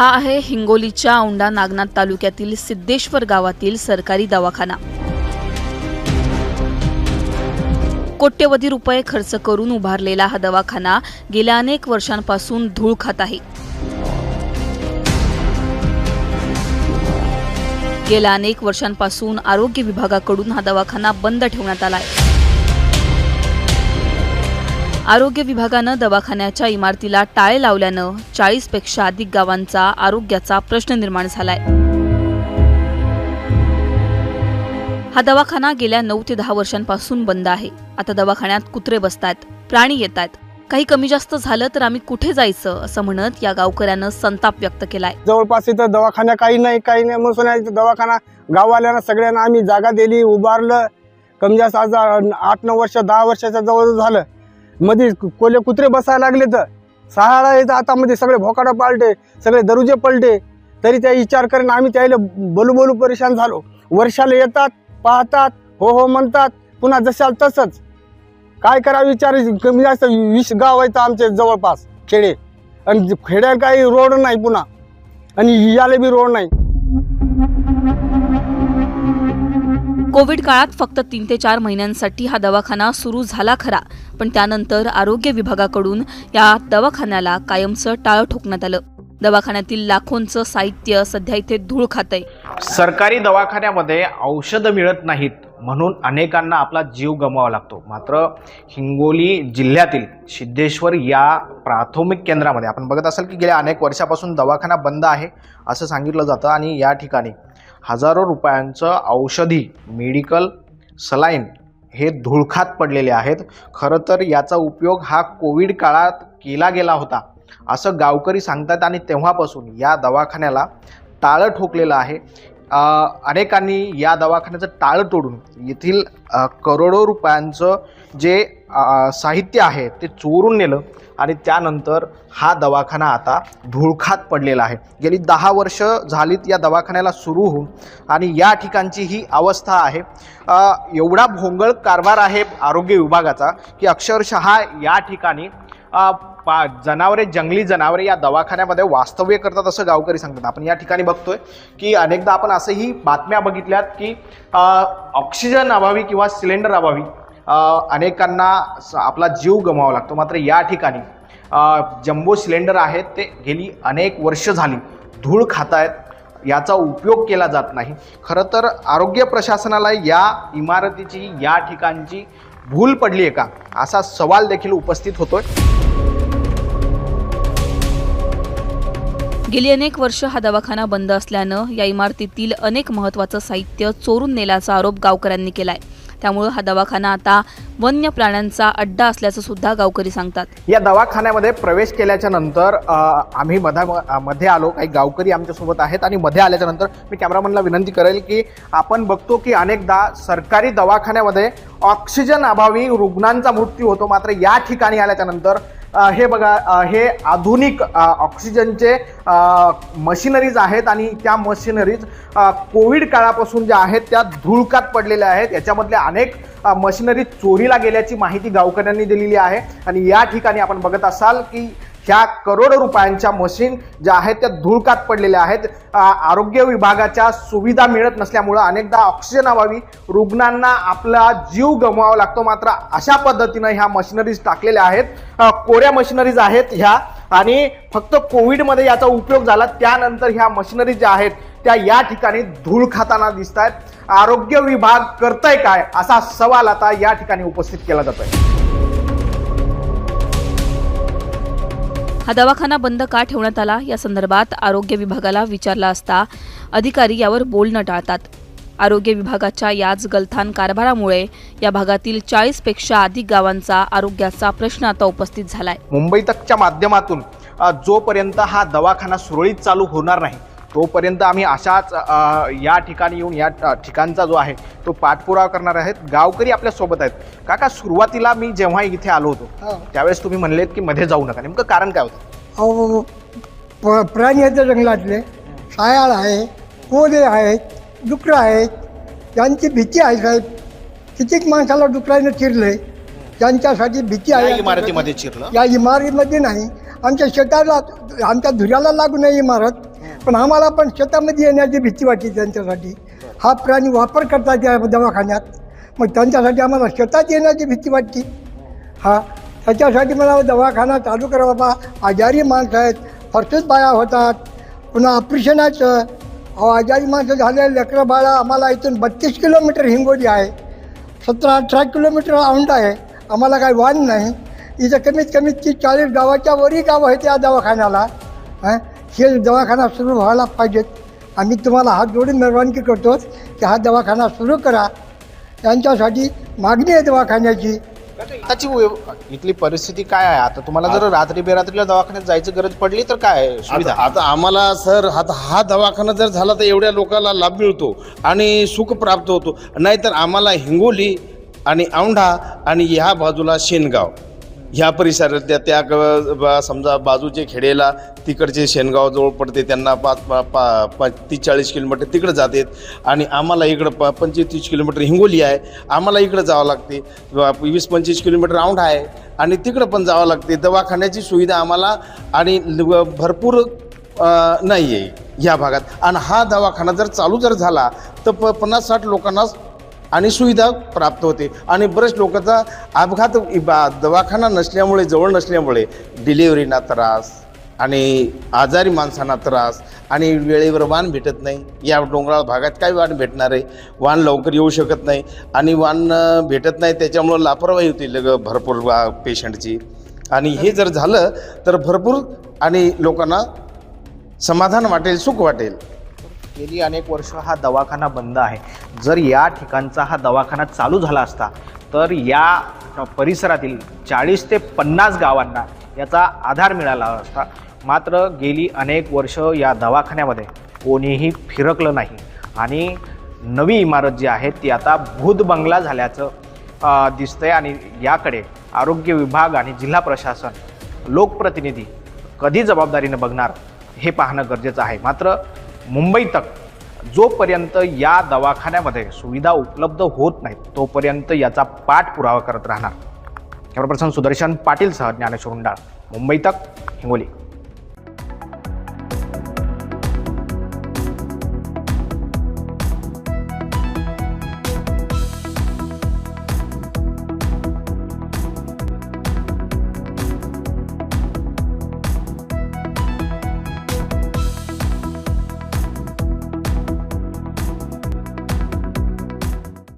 हा आहे हिंगोलीच्या औंढा नागनाथ तालुक्यातील सिद्धेश्वर गावातील सरकारी दवाखाना. कोट्यवधी रुपये खर्च करून उभारलेला हा दवाखाना गेल्या अनेक वर्षांपासून धूळ खात आहे. गेल्या अनेक वर्षांपासून आरोग्य विभागाकडून हा दवाखाना बंद ठेवण्यात आला आहे. आरोग्य विभागानं दवाखान्याच्या इमारतीला टाळे लावल्यानं चाळीसपेक्षा अधिक गावांचा आरोग्याचा प्रश्न निर्माण झालाय. हा दवाखाना गेल्या नऊ ते दहा वर्षांपासून बंद आहे. आता दवाखान्यात कुत्रे बसतायत प्राणी येत आहेत काही कमी जास्त झालं तर आम्ही कुठे जायचं असं म्हणत या गावकऱ्यानं संताप व्यक्त केलाय. जवळपास इथं दवाखाना काही नाही काही नाही. म्हणून आहे दवाखाना गाववाल्यांना सगळ्यांना आम्ही जागा दिली उभारलं. कमी जास्त आज आठ नऊ वर्ष दहा वर्षाच्या जवळ झालं. मध्ये कोले कुत्रे बसायला लागले तर सहाळा येतं. हातामध्ये सगळे भोकाडा पालटे सगळे दरुजे पलटे. तरी त्या विचार करून आम्ही त्याला बोलू बोलू परेशान झालो. वर्षाला येतात पाहतात हो हो म्हणतात. पुन्हा जशाल तसंच. काय करा विचार? कमी जास्त वीस गाव आहेत आमचे जवळपास खेडे. आणि खेड्या काही रोड नाही पुन्हा. आणि याला बी रोड नाही. कोविड काळात फक्त तीन ते चार महिन्यांसाठी हा दवाखाना सुरू झाला खरा. पण त्यानंतर आरोग्य विभागाकडून या दवाखान्याला कायमचं टाळं ठोकण्यात आलं. दवाखान्यातील लाखोंचं साहित्य सध्या इथे धूळ खातंय. सरकारी दवाखान्यामध्ये औषधं मिळत नाहीत म्हणून अनेकांना आपला जीव गमवावा लागतो. मात्र हिंगोली जिल्ह्यातील सिद्धेश्वर या प्राथमिक केंद्रामध्ये आपण बघत असाल की गेल्या अनेक वर्षापासून दवाखाना बंद आहे असं सांगितलं जातं आणि या ठिकाणी हजारो रुपयांचं औषधी मेडिकल सलाईन हे धुळखात पडलेले आहेत. खरं तर याचा उपयोग हा कोविड काळात केला गेला होता. असं गावकरी सांगतात आणि तेव्हापासून या दवाखान्याला टाळं ठोकलेलं आहे. अनेकांनी या दवाखान्याचं टाळं तोडून येथील करोडो रुपयांचं जे साहित्य आहे ते चोरून नेलं आणि त्यानंतर हा दवाखाना आता धुळखात पडलेला आहे. गेली दहा वर्ष झालीत या दवाखान्याला सुरू होऊन आणि या ठिकाणची ही अवस्था आहे. एवढा भोंगळ कारभार आहे आरोग्य विभागाचा की अक्षरशः या ठिकाणी पा जनावरे जंगली जनावरे या दवाखान्यामध्ये वास्तव्य करतात असं गावकरी सांगतात. आपण या ठिकाणी बघतोय की अनेकदा आपण असंही बातम्या बघितल्यात की ऑक्सिजन अभावी किंवा सिलेंडर अभावी अनेकांना स- आपला जीव गमावा लागतो. मात्र या ठिकाणी जम्बो सिलेंडर आहेत ते गेली अनेक वर्ष झाली धूळ खात आहेत याचा उपयोग केला जात नाही. खरं तर आरोग्य प्रशासनाला या इमारतीची या ठिकाणची भूल पडली आहे का? असा सवाल देखील उपस्थित होतोय. गेली अनेक वर्ष हा दवाखाना बंद असल्यानं या इमारतीतील अनेक महत्वाचं साहित्य चोरून नेल्याचा आरोप गावकऱ्यांनी केलाय. त्यामुळे हा दवाखाना आता वन्य प्राण्यांचा अड्डा असल्याचं सुद्धा गावकरी सांगतात. या दवाखान्यामध्ये प्रवेश केल्याच्यानंतर आम्ही मधा मध्ये आलो. काही गावकरी आमच्यासोबत आहेत आणि मध्ये आल्याच्यानंतर मी कॅमेरामनला विनंती करेल की आपण बघतो की अनेकदा सरकारी दवाखान्यामध्ये ऑक्सिजन अभावी रुग्णांचा मृत्यू होतो. मात्र या ठिकाणी आल्याच्यानंतर हे बघा हे आधुनिक ऑक्सिजनचे मशिनरीज आहेत आणि त्या मशिनरीज कोविड काळापासून ज्या आहेत त्या धुळकात पडलेल्या आहेत. याच्यामधल्या अनेक अ, मशिनरी चोरीला गेल्याची माहिती गावकऱ्यांनी दिलेली आहे. आणि या ठिकाणी आपण बघत असाल की ह्या करोडो रुपयांच्या मशीन ज्या आहेत त्या धुळकात पडलेल्या आहेत. आरोग्य विभागाच्या सुविधा मिळत नसल्यामुळं अनेकदा ऑक्सिजन अभावी रुग्णांना आपला जीव गमवावा लागतो. मात्र अशा पद्धतीनं ह्या मशिनरीज टाकलेल्या आहेत. कोऱ्या मशिनरीज आहेत ह्या आणि फक्त कोविडमध्ये याचा उपयोग झाला. त्यानंतर ह्या मशिनरी ज्या आहेत त्या या ठिकाणी धूळ खाताना दिसत आहेत आरोग्य विभाग करतंय काय असा सवाल आता या ठिकाणी उपस्थित केला जातोय. हा दवाखाना बंद का ठेवण्यात आला? या संदर्भात आरोग्य विभागाला विचारला असता अधिकारी यावर बोलणं टाळतात. आरोग्य विभागाच्या याच गलथान कारभारामुळे या भागातील चाळीसपेक्षा अधिक गावांचा आरोग्याचा प्रश्न आता उपस्थित झालाय. मुंबई तकच्या माध्यमातून जोपर्यंत हा दवाखाना सुरळीत चालू होणार नाही तोपर्यंत आम्ही अशाच या ठिकाणी येऊन या ठिकाणचा जो आहे तो पाठपुरावा करणार आहेत. गावकरी आपल्यासोबत आहेत. काका सुरुवातीला मी जेव्हा इथे आलो होतो त्यावेळेस तुम्ही म्हणलेत की मध्ये जाऊ नका. नेमकं कारण काय होतं? अहो प- प्राणी आहेत जंगलातले. सायाळ आहे कोदे आहेत डुकरं आहेत. त्यांची भीती आहे साहेब. कितीक माणसाला डुकरानं चिरले त्यांच्यासाठी भीती या आहे इमारतीमध्ये चिरलं? या इमारतीमध्ये नाही. आमच्या शेताला आमच्या धुऱ्याला लागू नये इमारत. पण आम्हाला पण शेतामध्ये येण्याची भीती वाटते त्यांच्यासाठी. हा प्राणी वापर करतात या दवाखान्यात. मग त्यांच्यासाठी आम्हाला शेतात येण्याची भीती वाटते हा त्याच्यासाठी मला दवाखाना चालू करा बाबा. आजारी माणसं आहेत. फरसूच बाया होतात. पुन्हा ऑपरेशनाचं. अहो आजारी माणसं झाले लेकरं बाळा आम्हाला इथून बत्तीस किलोमीटर हिंगोली आहे. सतरा अठरा किलोमीटर औंढ आहे. आम्हाला काही वाण नाही. इथं कमीत कमी तीस चाळीस गावाच्या वरही गाव आहेत या दवाखान्याला. हं? हे दवाखाना सुरू व्हायला पाहिजेत. आम्ही तुम्हाला हात जोडून मेहरबानगी करतो की हा दवाखाना सुरू करा. यांच्यासाठी मागणी आहे दवाखान्याची. आताची व्यव- इथली परिस्थिती काय आहे? आता तुम्हाला जर रात्री बेरात्रीला दवाखान्यात जायची गरज पडली तर काय आहे सुविधा? आता आता आम्हाला सर आता हा दवाखाना जर झाला तर एवढ्या लोकांना लाभ मिळतो आणि सुख प्राप्त होतो. नाहीतर आम्हाला हिंगोली आणि औंढा आणि ह्या बाजूला शेनगाव. ह्या परिसरातल्या त्या ग- समजा बाजूचे खेडेला तिकडचे शेनगाव जवळ पडते त्यांना पाच पा पा पा तीस चाळीस किलोमीटर तिकडं जातात. आणि आम्हाला इकडं प पंचवीस किलोमीटर हिंगोली आहे आम्हाला इकडं जावं लागते. वीस पंचवीस किलोमीटर राऊंड आहे आणि तिकडं पण जावं लागते. दवाखान्याची सुविधा आम्हाला आणि ल- भरपूर नाही आहे ह्या भागात. आणि हा दवाखाना जर चालू जर झाला तर प पन्नास साठ लोकांना आणि सुविधा प्राप्त होते. आणि बरेच लोकांचा अपघात बा- दवाखाना नसल्यामुळे जवळ नसल्यामुळे डिलिव्हरीना त्रास आणि आजारी माणसांना त्रास आणि वेळेवर वाण भेटत नाही. या डोंगराळ भागात काय वाण भेटणार आहे? वाण लवकर येऊ शकत नाही आणि वाण भेटत नाही त्याच्यामुळं लापरवाही होती लग भरपूर पेशंटची. आणि हे जर झालं तर भरपूर आणि लोकांना समाधान वाटेल सुख वाटेल. गेली अनेक वर्ष हा दवाखाना बंद आहे. जर या ठिकाणचा हा दवाखाना चालू झाला असता तर या परिसरातील चाळीस ते पन्नास गावांना याचा आधार मिळाला असता. मात्र गेली अनेक वर्ष या दवाखान्यामध्ये कोणीही फिरकलं नाही. आणि नवी इमारत जी आहे ती आता भूत बंगला झाल्याचं दिसतंय. आणि याकडे आरोग्य विभाग आणि जिल्हा प्रशासन लोकप्रतिनिधी कधी जबाबदारीनं बघणार हे पाहणं गरजेचं आहे. मात्र मुंबई तक जोपर्यंत या दवाखान्यामध्ये सुविधा उपलब्ध होत नाहीत तोपर्यंत याचा पाठपुरावा करत राहणार. कॅमेरा पर्सन सुदर्शन पाटीलसह ज्ञानेश्वर उंडाळ मुंबई तक हिंगोली.